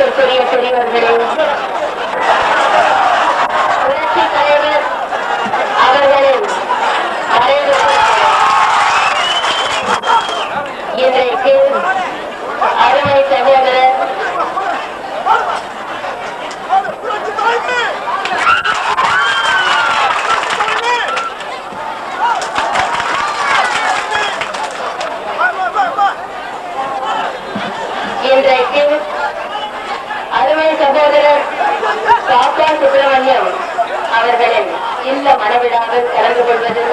மதிப்பிற்குரிய பெரியவர்களே சுப்பிரமணியம் அவர்களின் இல்ல மனவிழாவில் கலந்து கொள்வது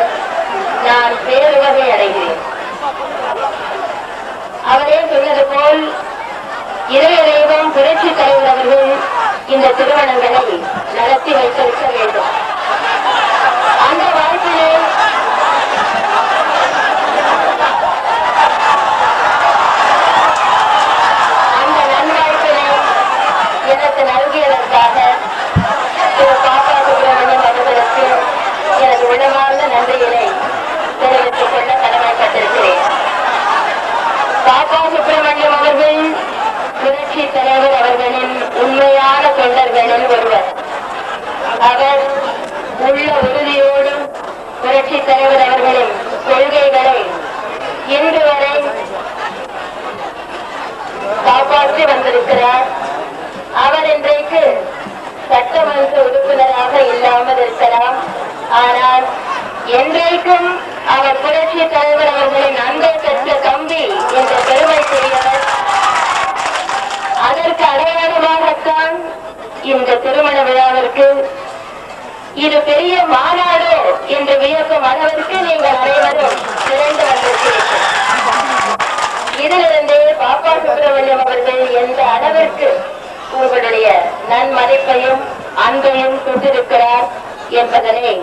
நான் பேருவகை அடைகிறேன். அவரே சொன்னது போல் இளைய தெய்வம் புரட்சி தலைவர் அவர்கள் இந்த திருமணங்களை நடத்தி வைத்திருக்க வேண்டும் அந்த வாய்ப்பிலே அந்த நன்வாய்ப்பினை எனக்கு நல்கியதற்காக திரு பாப்பா சுப்பிரமணியம் அவர்களுக்கு எனது விடமார்ந்த நன்றியினை தெரிவித்துக் கொள்ள கடமைப்பட்டிருக்கிறேன் பாப்பா சுப்பிரமணியம் அவர்கள் புரட்சி தலைவர் அவர்களின் உண்மையான தொண்டர்களில் ஒருவர் அவர் உள்ள உறுதியோடும் புரட்சி தலைவர் அவர்களின் கொள்கைகளை இன்று வரை காப்பாற்றி வந்திருக்கிறார். அவர் இன்றைக்கு சட்டமன்ற உறுப்பினராக இல்லாமல் இருக்கலாம். ஆனால் என்றைக்கும் அவர் புரட்சி தலைவர் அவர்களின் அன்பை பெற்ற தம்பி என்ற பெருமை பெருமைக்குரியவர் அதற்கு அடையாளமாகத்தான் இந்த திருமண விழாவிற்கு இது பெரிய மாநாடு என்று வியக்கும் அளவிற்கு நீங்கள் அனைவரும் திரண்டு வந்திருக்கிறீர்கள். இதிலிருந்தே பாப்பா சுப்பிரமணியம் அவர்கள் எந்த அளவிற்கு உங்களுடைய நன்மதிப்பையும் அன்பையும் கொண்டிருக்கிறார் என்பதனை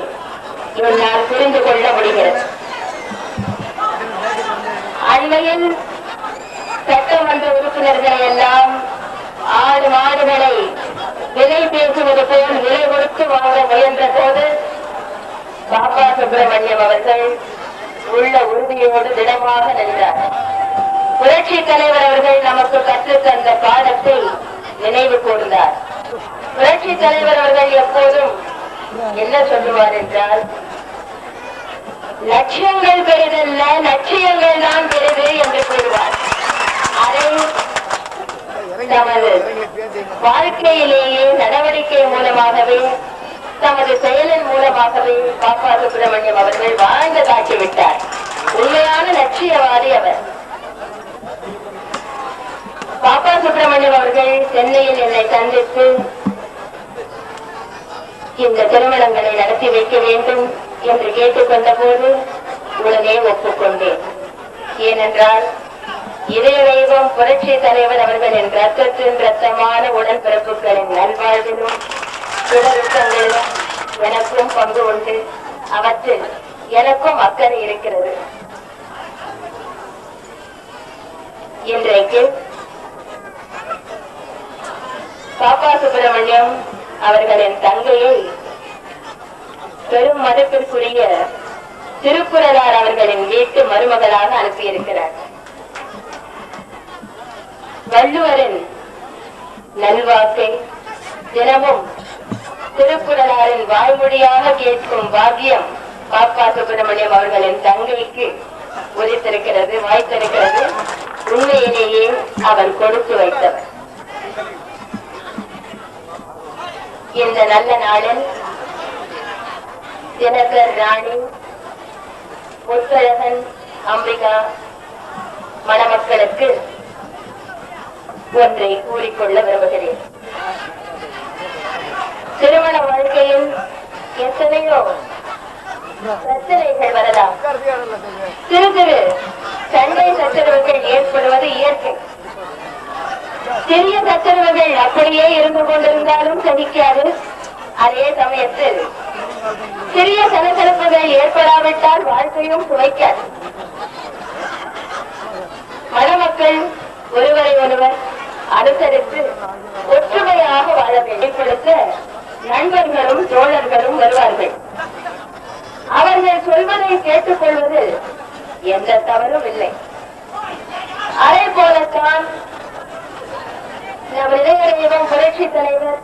என்னால் புரிந்து கொள்ள முடிகிறது. அண்மையில் சட்டமன்ற உறுப்பினர்களை எல்லாம் பேசுவது போல் விலை கொடுத்து வாங்க முயன்ற போது பாபா சுப்பிரமணியம் அவர்கள் உள்ள உறுதியோடு திடமாக நின்றார். புரட்சி தலைவர் அவர்கள் நமக்கு கற்றுத்தந்த பாடத்தை நினைவு கூர்ந்தார். புரட்சி தலைவர் அவர்கள் எப்போதும் என்ன சொல்லுவார் என்றால் லட்சியங்கள் பெரிதல்ல லட்சியங்கள் தான் பெரிது என்று கூறுவார். அதை தமது வாழ்க்கையிலேயே நடவடிக்கை மூலமாகவே தமது செயலின் மூலமாகவே பாப்பா சுப்பிரமணியம் அவர்கள் வாழ்ந்து காட்டிவிட்டார் உண்மையான லட்சியவாதி அவர். பாப்பா சுப்பிரமணியம் அவர்கள் சென்னையில் என்னை சந்தித்து இந்த திருமணங்களை நடத்தி வைக்க வேண்டும் என்று கேட்டுக்கொண்ட போது உடனே ஒப்புக்கொண்டேன். ஏனென்றால் இதய தெய்வம் புரட்சி தலைவர் அவர்களின் ரத்தத்தின் ரத்தமான உடல் பிறப்புகளின் நல்வாழ்விலும் சுடருக்கங்களிலும் எனக்கும் பங்கு உண்டு. அவற்றில் எனக்கும் அக்கறை இருக்கிறது. இன்றைக்கு பாப்பா சுப்பிரமணியம் அவர்களின் தங்கையை பெரும் மதிப்பிற்குரிய திருக்குறளார் அவர்களின் வீட்டு மருமகளாக அனுப்பியிருக்கிறார். வள்ளுவரின் நல்வாக்கை தினமும் திருக்குறளாரின் வாய்மொழியாக கேட்கும் பாக்கியம் பாப்பா சுப்பிரமணியம் அவர்களின் தங்கைக்கு உதித்திருக்கிறது வாய்த்திருக்கிறது. உண்மையிலேயே அவர் கொடுத்து வைத்தவர் இந்த நல்ல நாளில் தினகர் ராணி முத்தழகன் அம்பிகா மணமக்களுக்கு ஒன்றை கூறிக்கொள்ள விரும்புகிறேன். திருமண வாழ்க்கையில் எத்தனையோ பிரச்சனைகள் வரலாம். சிறு சிறு சண்டை சச்சரவுகள் ஏற்படுவது இயற்கை. சிறிய சச்சரவுகள் அப்படியே இருந்து கொண்டிருந்தாலும் சகிக்காது. அதே சமயத்தில் சிறிய சலசலப்புகள் ஏற்படாவிட்டால் வாழ்க்கையும் சுவைக்காது மணமக்கள் ஒருவரை ஒருவர் அனுசரித்து ஒற்றுமையாக வாழ வெளிப்படுத்த நண்பர்களும் தோழர்களும் வருவார்கள். அவர்கள் சொல்வதை கேட்டுக்கொள்வது எந்த தவறும் இல்லை. அதே போலத்தான் நம் இதய புரட்சி தலைவர்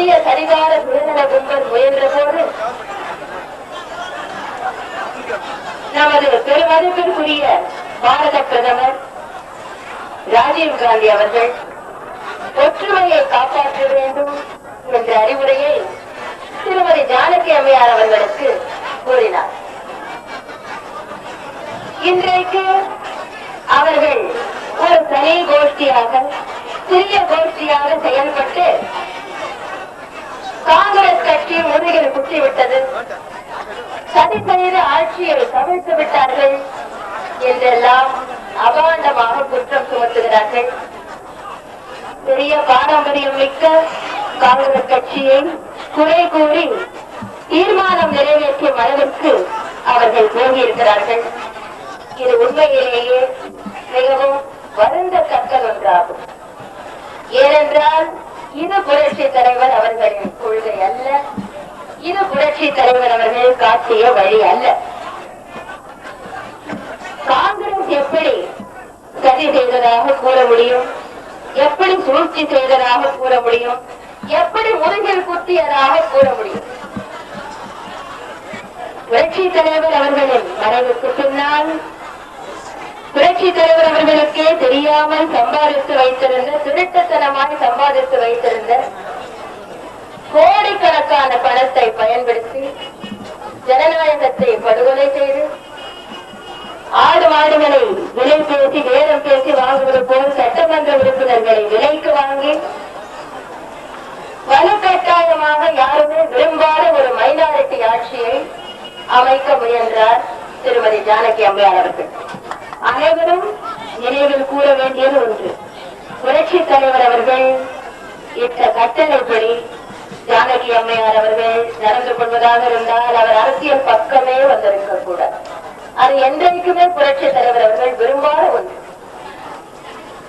ஒரு சிறிய குருகுல சுயநல கும்பல் முயன்ற போது நமது பெருமதிப்பிற்குரிய பாரத பிரதமர் ராஜீவ் காந்தி அவர்கள் ஒற்றுமையை காப்பாற்ற வேண்டும் என்ற அறிவுரையை திருமதி ஜானகி அம்மையார் அவர்களுக்கு கூறினார். இன்றைக்கு அவர்கள் ஒரு தனி கோஷ்டியாக சிறிய கோஷ்டியாக செயல்பட்டு காங்கிரஸ் கட்சி முதுகில் குத்திவிட்டது. சதி ஆட்சியை கவிழ்த்து விட்டார்கள் என்றெல்லாம் அபாண்டமாக குற்றம் சுமத்துகிறார்கள். பெரிய பாரம்பரியம் மிக்க காங்கிரஸ் கட்சியை குறை கூறி தீர்மானம் நிறைவேற்றும் அளவிற்கு அவர்கள் போகியிருக்கிறார்கள் இது உண்மையிலேயே மிகவும் வருந்தத்தக்க ஒன்றாகும். ஏனென்றால் இது புரட்சி தலைவர் அவர்களின் கொள்கை அல்ல. இது புரட்சி தலைவர் அவர்கள் காட்டிய வழி அல்ல. காங்கிரஸ் எப்படி சதி செய்ததாக கூற முடியும்? எப்படி சூழ்ச்சி செய்ததாக கூற முடியும்? எப்படி முதுகில் குத்தியதாக கூற முடியும்? புரட்சி தலைவர் அவர்களின் மறைவுக்கு பின்னால் புரட்சி தலைவர் அவர்களுக்கே தெரியாமல் சம்பாதித்து வைத்திருந்த திருட்டுத்தனமாய் சம்பாதித்து வைத்திருந்த கோடிக்கணக்கான பணத்தை பயன்படுத்தி ஜனநாயகத்தை படுகொலை செய்து ஆடு மாடுகளை விலை பேசி நேரம் பேசி வாங்குவது போல் சட்டமன்ற உறுப்பினர்களை விலைக்கு வாங்கி வலுக்கட்டாயமாக யாருமே விரும்பாத ஒரு மைனாரிட்டி ஆட்சியை அமைக்க முயன்றார் திருமதி ஜானகி அம்மையார் அவர்கள். அனைவரும் நினைவில் கூற வேண்டியது ஒன்று. புரட்சி தலைவர் அவர்கள் இட்ட கட்டளைப்படி ஜானகி அம்மையார் அவர்கள் நடந்து கொள்வதாக இருந்தால் அவர் அரசியல் பக்கமே வந்திருக்க கூடாது. அது என்றைக்குமே புரட்சி தலைவர் அவர்கள் விரும்பாத ஒன்று.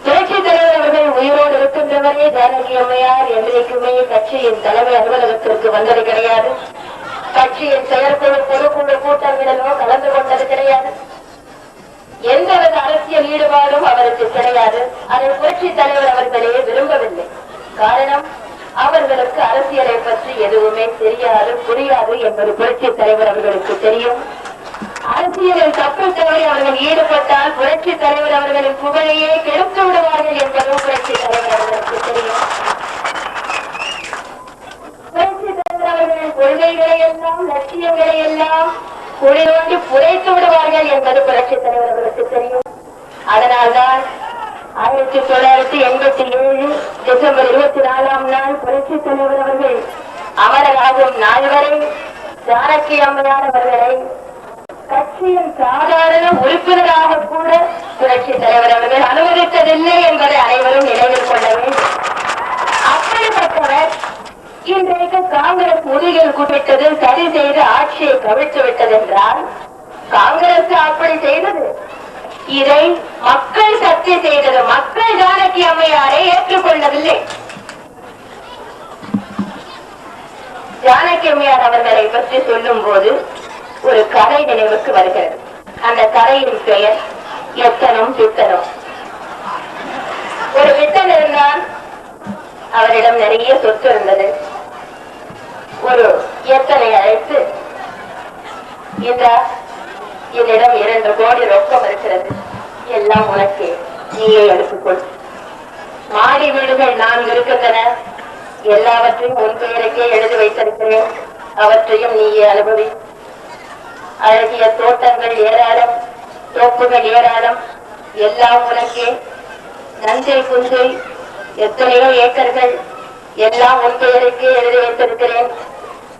புரட்சி தலைவர் அவர்கள் உயிரோடு இருக்கின்றவரே ஜானகி அம்மையார். என்றைக்குமே கட்சியின் தலைமை அலுவலகத்திற்கு வந்தது கிடையாது. கட்சியின் செயற்குழு பொதுக்குழு கூட்டங்களிலோ கலந்து கொண்டது கிடையாது. எந்தவித அரசியல் ஈடுபாடும் அவருக்கு கிடையாது. அதை புரட்சி தலைவர் அவர்களையே விரும்பவில்லை. காரணம் அவர்களுக்கு அரசியலை பற்றி எதுவுமே தெரியாது புரியாது என்பது புரட்சி தலைவர் அவர்களுக்கு தெரியும். அரசியலில் தப்பு தவறி அவர்கள் ஈடுபட்டால் புரட்சி தலைவர் அவர்களின் புகழையே கெடுத்து விடுவார்கள் என்பதும் புரட்சி தலைவர் அவர்களுக்கு தெரியும் புரட்சி தலைவர் அவர்களின் கொள்கைகளை எல்லாம் லட்சியங்களை எல்லாம் குழி நோண்டி புதைத்து விடுவார்கள் என்பது புரட்சி தலைவர் அவர்களுக்கு தெரியும். அதனால்தான் ஆயிரத்தி தொள்ளாயிரத்தி எண்பத்தி ஏழு டிசம்பர் இருபத்தி நாலாம் நாள் புரட்சி தலைவர் அவர்கள் அமரராகும் நாள் வரை ஜானகி அம்மையார் அவர்களை கட்சியின் சாதாரண உறுப்பினராக கூட புரட்சி தலைவர் அவர்கள் அனுமதித்ததில்லை என்பதை அனைவரும் நினைவில் கொள்ள வேண்டும் அப்படிப்பட்டவர் இன்றைக்கு காங்கிரஸ் முதுகில் குவித்தது சரி செய்து ஆட்சியை கவிழ்த்து விட்டது என்றால் காங்கிரஸ் அப்படி செய்தது. இதை மக்கள் சர்ச்சை செய்தது. மக்கள் ஜானகி அம்மையாரை ஏற்றுக்கொள்ளவில்லை. ஜானகி அம்மையார் அவர்களை பற்றி சொல்லும் போது ஒரு கதை நினைவுக்கு வருகிறது. அந்த கதையின் பெயர் எத்தனம் பித்தனும். ஒரு பித்தன் இருந்தான் அவரிடம் நிறைய சொத்து இருந்தது. இந்த என்னிடம் இரண்டு கோடி ரொக்கம் இருக்கிறது. எல்லாம் உனக்கு நீயே எடுத்துக்கொள். மாடி வீடுகள் நான் இருக்கின்றன. எல்லாவற்றையும் உன் பெயருக்கே எழுதி வைத்திருக்கிறேன். அவற்றையும் நீயே அனுபவி. அழகிய தோட்டங்கள் ஏராளம் தோப்புகள் ஏராளம். எல்லாம் உனக்கே. நஞ்சை புஞ்சை எத்தனையோ ஏக்கர்கள். எல்லாம் உன் பெயருக்கே எழுதி வைத்திருக்கிறேன்.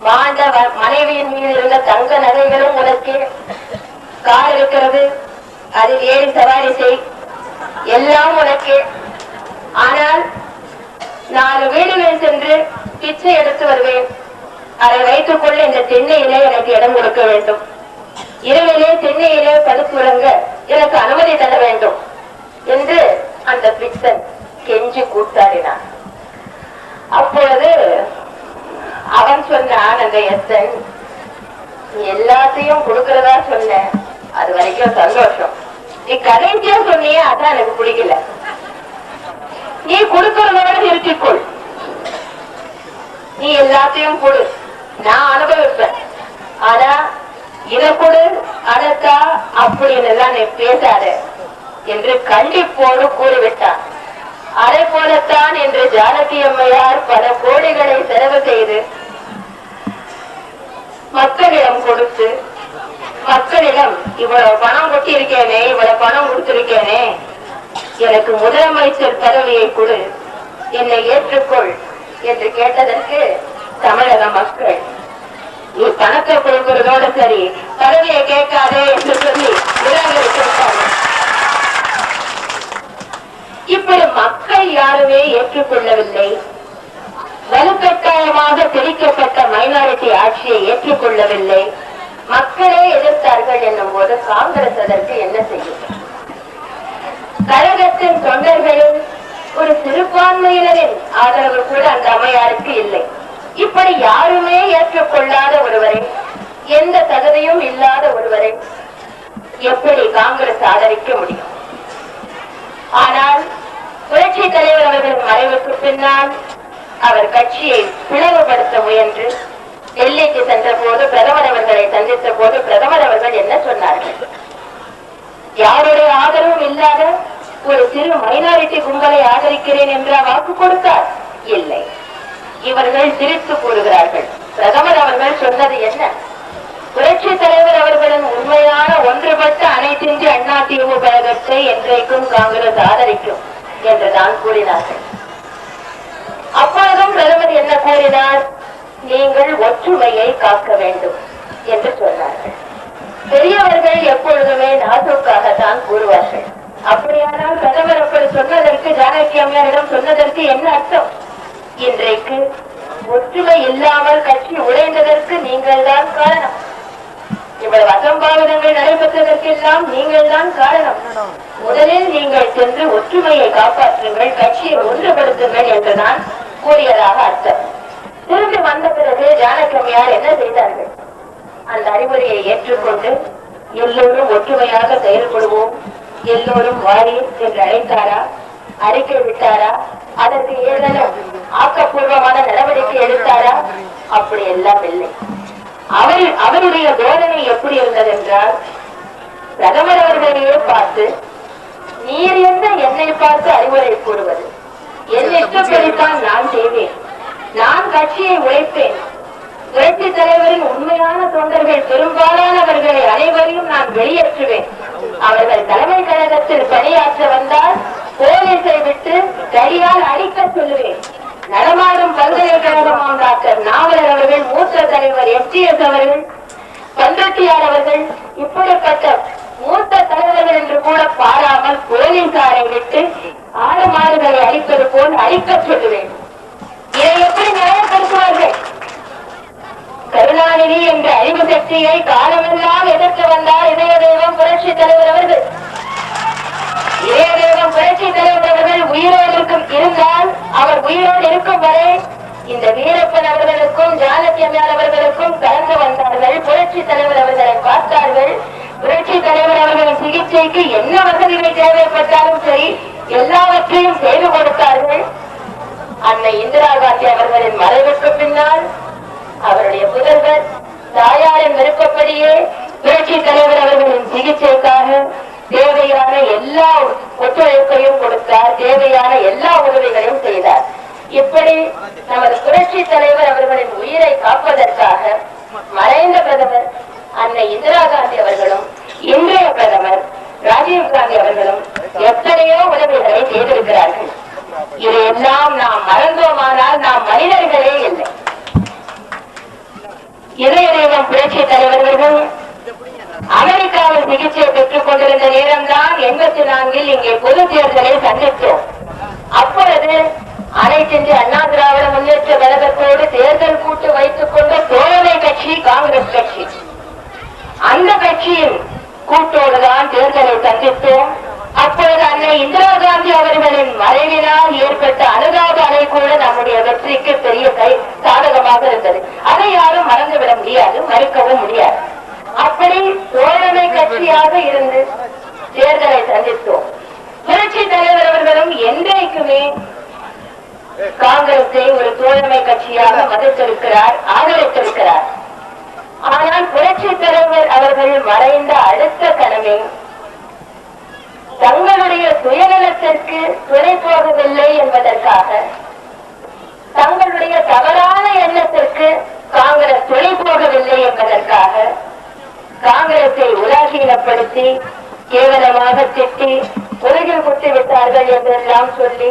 மாண்ட மனைவியின் மீது இருந்த தங்க நகைகள் உனக்கு கார் இருக்கிறது. அதில் ஏறி சவாரி செய். எல்லாம் உனக்கு. ஆனால் நாலு வீடுகள் சென்று பிச்சை எடுத்து வருவேன். அதை வைத்துக் கொள்ள இந்த தென்னையிலே எனக்கு இடம் கொடுக்க வேண்டும். இரவிலே தென்னையிலே விளங்க எனக்கு அனுமதி தர வேண்டும் என்று அந்த பிச்சன் கெஞ்சி கூத்தாடினான். அப்பொழுது அவன் சொன்னான் அந்த எத்தன் நீ எல்லாத்தையும் கொடுக்கறதா சொன்ன அது வரைக்கும் சந்தோஷம். நீ கடைசியா சொன்னியே அதான் எனக்கு பிடிக்கல. நீ கொடுக்கறதோட நிறுத்திக்கொள். நீ எல்லாத்தையும் கொடு. நான் அனுபவிப்பேன். ஆனா இதை கொடு அதத்தா அப்படின்னு எல்லாம் நீ பேசாத என்று கண்டிப்போடு கூறிவிட்டான். அதை போலத்தான் என்று ஜானகி அம்மையார் பல கோடிகளை செலவு செய்து மக்களிடம் கொடுத்து மக்களிடம் இவ்வளவு பணம் கொட்டிருக்கேனே இவ்வளவு பணம் கொடுத்திருக்கேனே எனக்கு முதலமைச்சர் பதவியை கொடு. என்னை ஏற்றுக்கொள் என்று கேட்டதற்கு தமிழக மக்கள் நீ பணத்தை கொடுக்கிறதோட சரி பதவியை கேட்காதே என்று சொல்லி நிராகரித்திருக்காங்க இப்படி மக்கள் யாருமே ஏற்றுக்கொள்ளவில்லை. வலுக்கட்டாயமாக திரிக்கப்பட்ட மைனாரிட்டி ஆட்சியை ஏற்றுக்கொள்ளவில்லை. மக்களே எதிர்த்தார்கள் என்னும் போது காங்கிரஸ் அதற்கு என்ன செய்யும்? கழகத்தின் தொண்டர்களில் ஒரு சிறுபான்மையினரின் ஆதரவு கூட அந்த அம்மையாருக்கு இல்லை. இப்படி யாருமே ஏற்றுக்கொள்ளாத ஒருவரை எந்த தகுதியும் இல்லாத ஒருவரை எப்படி காங்கிரஸ் ஆதரிக்க முடியும்? ஆனால் புரட்சி தலைவர் அவர்களின் மறைவுக்கு பின்னால் அவர் கட்சியை பிளவுபடுத்த முயன்று டெல்லிக்கு சென்ற போது பிரதமர் அவர்களை சந்தித்த போது பிரதமர் அவர்கள் என்ன சொன்னார்கள்? யாருடைய ஆதரவும் இல்லாத ஒரு சிறு மைனாரிட்டி கும்பலை ஆதரிக்கிறேன் என்ற வாக்கு கொடுத்தார்? இல்லை. இவர்கள் சிரித்து கூறுகிறார்கள். பிரதமர் அவர்கள் சொன்னது என்ன? புரட்சி தலைவர் அவர்களின் உண்மையான ஒன்றுபட்ட அனைத்தின்றி அண்ணா திமுக கழகத்தை என்றைக்கும் காங்கிரஸ் ஆதரிக்கும் என்று தான் கூறினார்கள். அப்பொழுதும் பிரதமர் என்ன கூறினார்? நீங்கள் ஒற்றுமையை காக்க வேண்டும் என்று சொன்னார்கள். பெரியவர்கள் எப்பொழுதுமே நாசுக்காகத்தான் கூறுவார்கள். அப்படியானால் பிரதமர் அப்படி சொன்னதற்கு ஜானகி அம்மையாரிடம் சொன்னதற்கு என்ன அர்த்தம்? இன்றைக்கு ஒற்றுமை இல்லாமல் கட்சி உடைந்ததற்கு நீங்கள் தான் காரணம். இவ்வளவு அசம்பாவிதங்கள் நடைபெற்றதற்கெல்லாம் நீங்கள் தான் காரணம். முதலில் நீங்கள் சென்று ஒற்றுமையை காப்பாற்றுங்கள் கட்சியை ஒன்றுபடுத்துங்கள் என்றுதான் கூறியதாக அர்த்தம். திரும்பி வந்த பிறகு ஜானகம்யார் என்ன செய்தார்கள்? அந்த அறிவுரையை ஏற்றுக்கொண்டு எல்லோரும் ஒற்றுமையாக செயல்படுவோம். எல்லோரும் வாரி என்று அழைத்தாரா? அறிக்கை விட்டாரா? அதற்கு ஏதேனும் ஆக்கப்பூர்வமான நடவடிக்கை எடுத்தாரா? அப்படி எல்லாம் இல்லை. அவர் அவருடைய தோரணை எப்படி இருந்தது என்றால் பிரதமர் அவர்களையே பார்த்து நீர் என்ன என்னை பார்த்து அறிவுரை கூறுவது? என் இஷ்டப்படித்தான் நான் செய்வேன். நான் கட்சியை உழைப்பேன். புரட்சி தலைவரின் உண்மையான தொண்டர்கள் பெரும்பாலானவர்களை அனைவரையும் நான் வெளியேற்றுவேன். அவர்கள் தலைமை கழகத்தில் பணியாற்ற வந்தால் போலீஸை விட்டு கையால் அடிக்க சொல்லுவேன். நடமாடும் பல்கலைக்கழகமாம் டாக்டர் நாவலர் அவர்கள் மூத்த தலைவர் எஸ் அவர்கள் பந்தட்டியார் அவர்கள் இப்படிப்பட்ட மூத்த தலைவர்கள் என்று கூட பாராமல் போலீசாரை விட்டு ஆறு மாடுகளை அடிப்பது போல் அடிக்க சொல்லுவேன். இதை எப்படி நியாயப்படுத்துவார்கள்? கருணாநிதி என்ற அறிவு சக்தியை காலமெல்லாம் எதிர்த்து வந்தார் இதயதேவம் புரட்சி தலைவர் அவர்கள். இதய புரட்சி தலைவர் அவர்கள் உயிரோடு இருக்கும் இருந்தால் அவர் உயிரோடு இருக்கும் வரை இந்த வீரப்பன் அவர்களுக்கும் ஜானகி அவர்களுக்கும் கலந்து வந்தார்கள். புரட்சி தலைவர் அவர்களை பார்த்தார்கள். புரட்சி தலைவர் அவர்களின் சிகிச்சைக்கு என்ன வசதிகள் தேவைப்பட்டாலும் சரி எல்லாவற்றையும் செய்து கொடுத்தார்கள். அன்னை இந்திரா காந்தி அவர்களின் மறைவுக்கு பின்னால் அவருடைய புதல்வர் தாயாரின் விருப்பப்படியே புரட்சி தலைவர் அவர்களின் சிகிச்சைக்காக தேவையான எல்லா ஒத்துழைப்பையும் கொடுத்தார் தேவையான எல்லா உதவிகளையும் செய்தார். இப்படி நமது புரட்சி தலைவர் அவர்களின் உயிரை காப்பதற்காக மறைந்த பிரதமர் அன்னை இந்திரா காந்தி அவர்களும் இன்றைய பிரதமர் ராஜீவ் காந்தி அவர்களும் எத்தனையோ உதவிகளை செய்திருக்கிறார்கள். இதையெல்லாம் நாம் மறந்தோமானால் நாம் மனிதர்களே இல்லை. இதய தெய்வம் புரட்சி தலைவர்களும் அமெரிக்காவில் சிகிச்சை பெற்றுக் கொண்டிருந்த நேரம்தான் எண்பத்தி நான்கில் இங்கே பொது தேர்தலை சந்தித்தோம் அப்பொழுது அனைத்து இந்திய அண்ணா திராவிட முன்னேற்ற கழகத்தோடு தேர்தல் கூட்டு வைத்துக் கொண்ட தோழமை கட்சி காங்கிரஸ் கட்சி அந்த கட்சியின் கூட்டோடுதான் தேர்தலை சந்தித்தோம் அப்பொழுது அன்னை இந்திரா காந்தி அவர்களின் மறைவினால் ஏற்பட்ட அனுதாப அலை கூட நம்முடைய வெற்றிக்கு பெரிய கை சாதகமாக இருந்தது அதை யாரும் மறந்துவிட முடியாது மறுக்கவும் முடியாது அப்படி தோழமை கட்சியாக இருந்து தேர்தலை சந்தித்தோம் புரட்சி தலைவர் அவர்களும் மட்டுமே காங்கிரஸை ஒரு தோழமை கட்சியாக மதித்திருக்கிறார் ஆதரித்திருக்கிறார். ஆனால் புரட்சி தலைவர் அவர்கள் மறைந்த அடுத்த கணமே தங்களுடைய சுயநலத்திற்கு துணை போகவில்லை என்பதற்காக தங்களுடைய தவறான எண்ணத்திற்கு காங்கிரஸ் துணை போகவில்லை என்பதற்காக காங்கிரஸை உலாசீனப்படுத்த கேவலமாக திட்டி உலகில் கொடுத்து விட்டார்கள் என்றெல்லாம் சொல்லி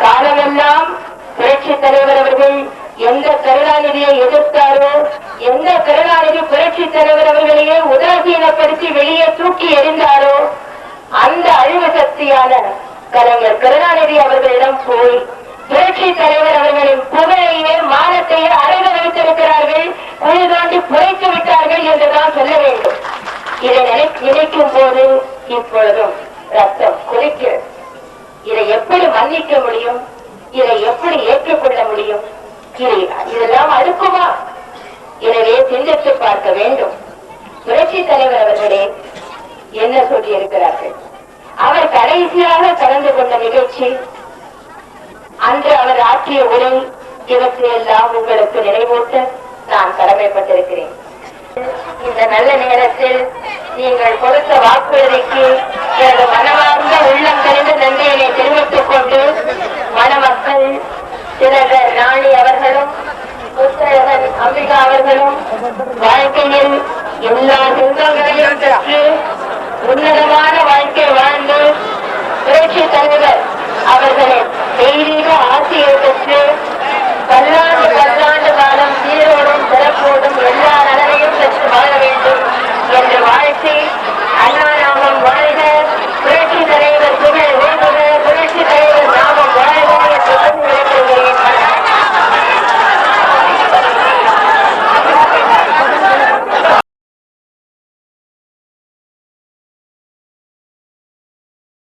காலமெல்லாம் புரட்சி தலைவர் அவர்கள் எந்த கருணாநிதியை எதிர்த்தாரோ எந்த கருணாநிதி புரட்சி தலைவர் அவர்களையே உதாசீனப்படுத்தி வெளியே தூக்கி எறிந்தாரோ அந்த அழிவு சக்தியான கலைஞர் கருணாநிதி அவர்களிடம் போய் புரட்சி தலைவர் அவர்களின் புகழையே மானத்தையே அழக வைத்திருக்கிறார்கள் குழி தோண்டி புரைத்து விட்டார்கள் என்றுதான் சொல்ல வேண்டும். இதை நினைக்கும் போது இப்பொழுதும் ரத்தம் குளிக்கிறது. இதை எப்படி மன்னிக்க முடியும்? இதை எப்படி ஏற்றுக்கொள்ள முடியும்? இதெல்லாம் அடுக்குமா எனவே சிந்தித்து பார்க்க வேண்டும். புரட்சி தலைவர் அவர்களே என்ன சொல்லி இருக்கிறார்கள் அவர் கடைசியாக கலந்து கொண்ட நிகழ்ச்சி அன்று அவர் ஆற்றிய உரை இவற்றையெல்லாம் உங்களுக்கு நினைவூட்ட நான் கடமைப்பட்டிருக்கிறேன். இந்த நல்ல நேரத்தில் நீங்கள் கொடுத்த வாக்குறுதிக்கு எனது மனமார்ந்த உள்ளம் கணிந்த நன்றியினை தெரிவித்துக் கொண்டு மணமக்கள் திலகர் ராணி அவர்களும் புத்தழகன் அம்பிகா அவர்களும் வாழ்க்கையில் எல்லா செல்வங்களையும் பெற்று